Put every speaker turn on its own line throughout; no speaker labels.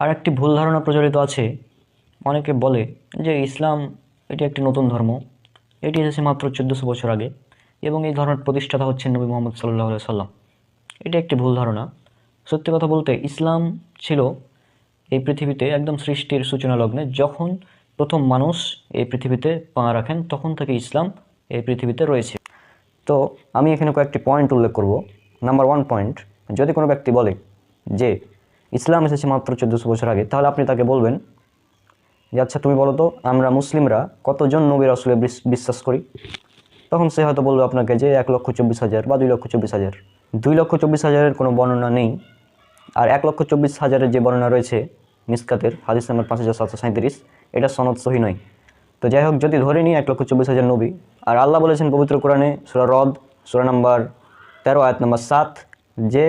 আর একটি ভুল ধারণা প্রচলিত আছে। অনেকে বলে যে ইসলাম এটি একটি নতুন ধর্ম। এটি এসেছে মাত্র চোদ্দোশো বছর আগে এবং এই ধর্মের প্রতিষ্ঠাতা হচ্ছেন নবী মোহাম্মদ সাল্লাহ সাল্লাম এটি একটি ভুল ধারণা। সত্যি কথা বলতে ইসলাম ছিল এই পৃথিবীতে একদম সৃষ্টির সূচনা লগ্নে যখন প্রথম মানুষ এই পৃথিবীতে পা রাখেন, তখন থেকে ইসলাম এই পৃথিবীতে রয়েছে। তো আমি এখানে কয়েকটি পয়েন্ট উল্লেখ করব। নাম্বার ওয়ান পয়েন্ট যদি কোনো ব্যক্তি বলে যে ইসলাম এসেছে মাত্র চোদ্দোশো বছর আগে। তাহলে আপনি তাকে বলবেন যে আচ্ছা তুমি বলো তো, আমরা মুসলিমরা কতজন নবীর আসলে বিশ্বাস করি? তখন সে হয়তো বলবে আপনাকে যে, এক লক্ষ চব্বিশ হাজার বা দুই লক্ষ চব্বিশ হাজার। দুই লক্ষ চব্বিশ হাজারের কোনো বর্ণনা নেই। আর এক লক্ষ চব্বিশ হাজারের যে বর্ণনা রয়েছে মিসকাতের, হাদিস নাম্বার পাঁচ হাজার সাতশো সাঁত্রিশ এটা সনদ সহি নয়। তো যাই হোক, যদি ধরে নিই এক লক্ষ চব্বিশ হাজার নবী, আর আল্লাহ বলেছেন পবিত্র কোরআনে সুরা রদ, সুরা নাম্বার তেরো, আয়াত নাম্বার সাত, যে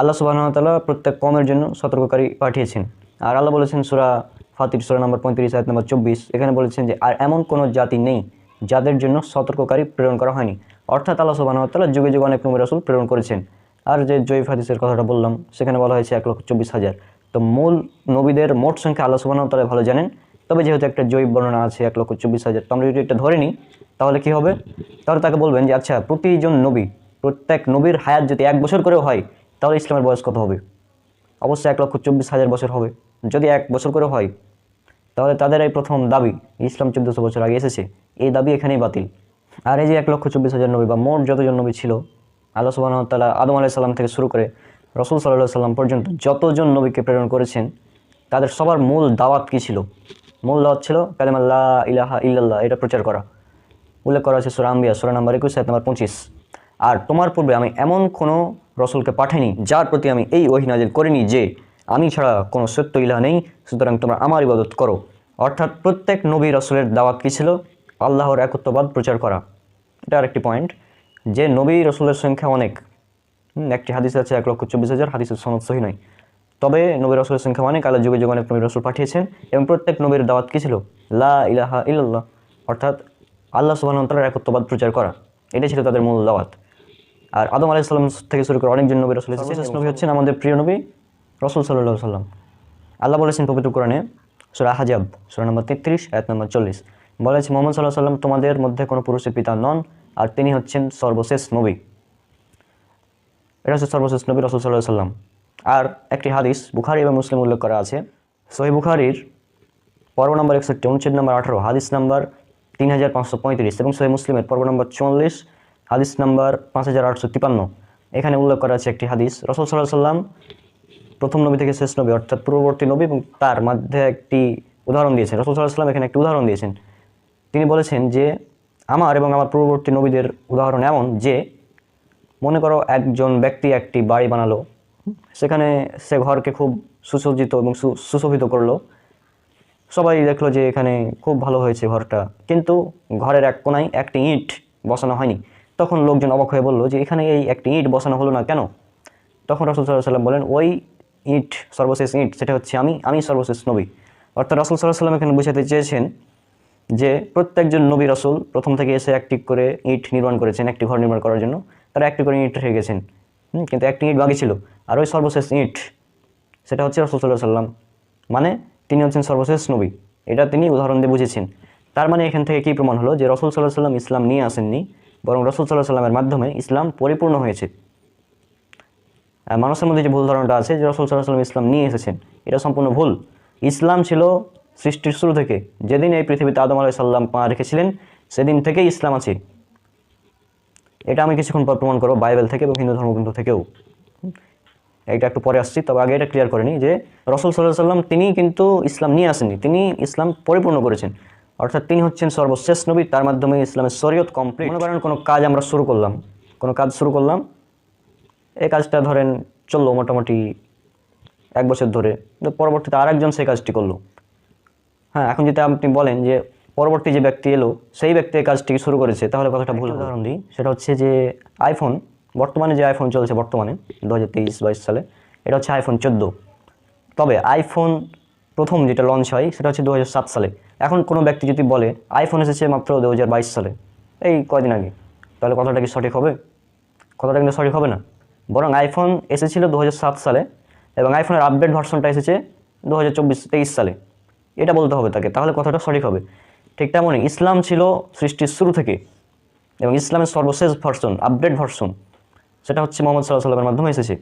আল্লাহ সুবাহতাল্লাহ প্রত্যেক কমের জন্য সতর্ককারী পাঠিয়েছেন। আর আল্লাহ বলেছেন সুরা ফাতির, সুরা নম্বর পঁয়ত্রিশ, আয়াত নম্বর চব্বিশ, এখানে বলেছেন যে, আর এমন কোনো জাতি নেই যাদের জন্য সতর্ককারী প্রেরণ করা হয়নি। অর্থাৎ আল্লাহ সুবাহতাল্লাহ যুগে যুগে অনেক নবী রাসুল প্রেরণ করেছেন। আর যে জয়ীফ হাদিসের কথাটা বললাম, সেখানে বলা হয়েছে এক লক্ষ চব্বিশ হাজার। তো মূল নবীদের মোট সংখ্যা আল্লাহ সুবাহতাল্লাহ ভালো জানেন। তবে যেহেতু একটা জৈব বর্ণনা আছে এক লক্ষ চব্বিশ হাজার, তো আমরা যদি এটা ধরে নিই, তাহলে কি হবে? তাহলে তাকে বলবেন যে আচ্ছা প্রতিজন নবী, প্রত্যেক নবীর হায়াত যদি এক বছর করেও হয় তাহলে ইসলামের বয়স কত হবে? অবশ্যই এক লক্ষ চব্বিশ হাজার বছর হবে। যদি এক বছর করে হয়, তাহলে তাদের এই প্রথম দাবি, ইসলাম চোদ্দোশো বছর আগে এসেছে, এই দাবি এখানেই বাতিল। আর এই যে এক লক্ষ চব্বিশ হাজার নবী বা মোট যতজন নবী ছিল, আল্লাহ তালা আদম আলাহ সাল্লাম থেকে শুরু করে রসুল সাল্লাহ সাল্লাম পর্যন্ত যতজন নবীকে প্রেরণ করেছেন, তাদের সবার মূল দাওয়াত কী ছিল? মূল দাওয়াত ছিল কালেমাল্লাহ ইলাহা ইল্লাল্লাহ, এটা প্রচার করা। উল্লেখ করা আছে সুরা আম্বিয়া, সুরা নাম্বার একুশ নাম্বার পঁচিশ। আর তোমার পূর্বে আমি এমন কোনো রসুলকে পাঠাইনি, যার প্রতি আমি এই ওহিনাজিল করিনি যে আমি ছাড়া কোনো সত্য ইলাহ নেই, সুতরাং তোমরা আমার ইবাদত করো। অর্থাৎ প্রত্যেক নবী রসুলের দাওয়াত কী ছিল? আল্লাহর একত্ববাদ প্রচার করা। এটা আরেকটি পয়েন্ট যে নবী রসুলের সংখ্যা অনেক। একটি হাদিস আছে এক লক্ষ চব্বিশ হাজার, হাদিসের সনদ সহি নয় তবে নবী রসুলের সংখ্যা অনেক, আল্লাহ যুগে যুগে অনেক নবী রসুল পাঠিয়েছেন, এবং প্রত্যেক নবীর দাওয়াত কী ছিল? লা ইলাহা ইল্লাল্লাহ, অর্থাৎ আল্লাহ সুবাহতালার একত্ববাদ প্রচার করা। এটাই ছিল তাদের মূল দাওয়াত। আর আদম আলাইসাল্লাম থেকে শুরু করে অনেকজন নবী রসুল এসেছে। শেষ নবী হচ্ছেন আমাদের প্রিয় নবী রসুল সাল্লাহ সাল্লাম। আল্লাহ বলেছেন পবিত্র কোরআনে সুরা হাজাব সুরা নম্বর তেত্রিশ এক নম্বর চল্লিশ। বলেছে মোহাম্মদ সাল্লাহ সাল্লাম তোমাদের মধ্যে কোনো পুরুষের পিতা নন আর তিনি হচ্ছেন সর্বশেষ নবী। এটা হচ্ছে সর্বশেষ নবী রসুল সাল্লাহ সাল্লাম। আর একটি হাদিস বুখারি এবং মুসলিম উল্লেখ করা আছে। সহি বুখারির পর্ব নম্বর একষট্টি অনুচ্ছেদ নম্বর আঠারো হাদিস নাম্বার তিন হাজার পাঁচশো পঁয়ত্রিশ এবং সহি মুসলিমের পর্ব নম্বর চুয়াল্লিশ হাদিস নাম্বার পাঁচ হাজার আটশো তিপান্ন। এখানে উল্লেখ করা আছে একটি হাদিস। রসুল সাল্লাহ সাল্লাম প্রথম নবী থেকে শেষ নবী, অর্থাৎ পূর্ববর্তী নবী এবং তার মধ্যে একটি উদাহরণ দিয়েছেন। রসুল সাল্লাহ সাল্লাম এখানে একটি উদাহরণ দিয়েছেন। তিনি বলেছেন যে, আমার এবং আমার পূর্ববর্তী নবীদের উদাহরণ এমন যে, মনে করো একজন ব্যক্তি একটি বাড়ি বানালো, সেখানে সে ঘরকে খুব সুসজ্জিত এবং সুশোভিত করল। সবাই দেখল যে এখানে খুব ভালো হয়েছে ঘরটা, কিন্তু ঘরের এক কোনায় একটি ইট বসানো হয়নি। তখন লোকজন অবাক হয়ে বলল যে, এখানে এই একটি ইট বসানো হলো না কেন? তখন রসুল সাল্লাহ সাল্লাম বলেন, ওই ইট, সর্বশেষ ইট, সেটা হচ্ছে আমি আমি সর্বশেষ নবী। অর্থাৎ রসুল সাল্লাহ সাল্লাম এখানে বোঝাতে চেয়েছেন যে, প্রত্যেকজন নবী রসুল প্রথম থেকে এসে একটি করে ইট নির্মাণ করেছেন, একটি ঘর নির্মাণ করার জন্য। তারা একটি করে ইট রেখে গেছেন। কিন্তু একটি ইট বাকি ছিল। আর ওই সর্বশেষ ইট, সেটা হচ্ছে রসুল সাল্লাহ সাল্লাম মানে তিনি হচ্ছেন সর্বশেষ নবী। এটা তিনি উদাহরণ দিয়ে বুঝেছেন। তার মানে এখান থেকে কী প্রমাণ হলো যে, রসুল সাল্লাহ সাল্লাম ইসলাম নিয়ে আসেননি। বরং রসুল সাল্লাহ সাল্লামের মাধ্যমে ইসলাম পরিপূর্ণ হয়েছে। মানুষের মধ্যে যে ভুল ধারণাটা আছে যে রসুল সাল্লাহ সাল্লাম ইসলাম নিয়ে এসেছেন, এটা সম্পূর্ণ ভুল। ইসলাম ছিল সৃষ্টির শুরু থেকে। যেদিন এই পৃথিবীতে আদম আলাই সাল্লাম পা রেখেছিলেন, সেদিন থেকেই ইসলাম আছে। এটা আমি কিছুক্ষণ পর প্রমাণ করব বাইবেল থেকে এবং হিন্দু ধর্মগ্রন্থ থেকেও। এটা একটু পরে আসছি, তবে আগে এটা ক্লিয়ার করে নিই যে রসুল সাল্লাহ সাল্লাম তিনি কিন্তু ইসলাম নিয়ে আসেননি, তিনি ইসলাম পরিপূর্ণ করেছেন। অর্থাৎ তিনি হচ্ছেন সর্বশেষ নবী, তার মাধ্যমে ইসলামের শরীয়ত কমপ্লিট মনে করেন কোনো কাজ আমরা শুরু করলাম, কোনো কাজ শুরু করলাম, এই কাজটা ধরেন চলল মোটামুটি এক বছর ধরে, কিন্তু পরবর্তীতে আরেকজন সেই কাজটি করল। হ্যাঁ এখন যদি আপনি বলেন যে পরবর্তী যে ব্যক্তি এলো, সেই ব্যক্তি এই কাজটি শুরু করেছে, তাহলে কথাটা ভুল উদাহরণ দিই, সেটা হচ্ছে যে আইফোন বর্তমানে যে আইফোন চলছে বর্তমানে দু হাজার তেইশ বাইশ সালে, এটা হচ্ছে আইফোন চোদ্দ। তবে আইফোন প্রথম যেটা লঞ্চ হয়, সেটা হচ্ছে দু হাজার সাত সালে। এখন কোনো ব্যক্তি যদি বলে আইফোন এসেছে মাত্র দু হাজার বাইশ সালে, এই কয়দিন আগে? তাহলে কথাটা কি সঠিক হবে? কথাটা কিন্তু সঠিক হবে না। বরং আইফোন এসেছিল দু হাজার সাত সালে এবং আইফোনের আপডেট ভার্সনটা এসেছে দু হাজার সালে। এটা বলতে হবে তাকে, তাহলে কথাটা সঠিক হবে। ঠিক তেমনই ইসলাম ছিল সৃষ্টির শুরু থেকে এবং ইসলামের সর্বশেষ ভার্সন আপডেট ভার্সন সেটা হচ্ছে মোহাম্মদ সাল্লাহ সাল্লামের মাধ্যমে এসেছে।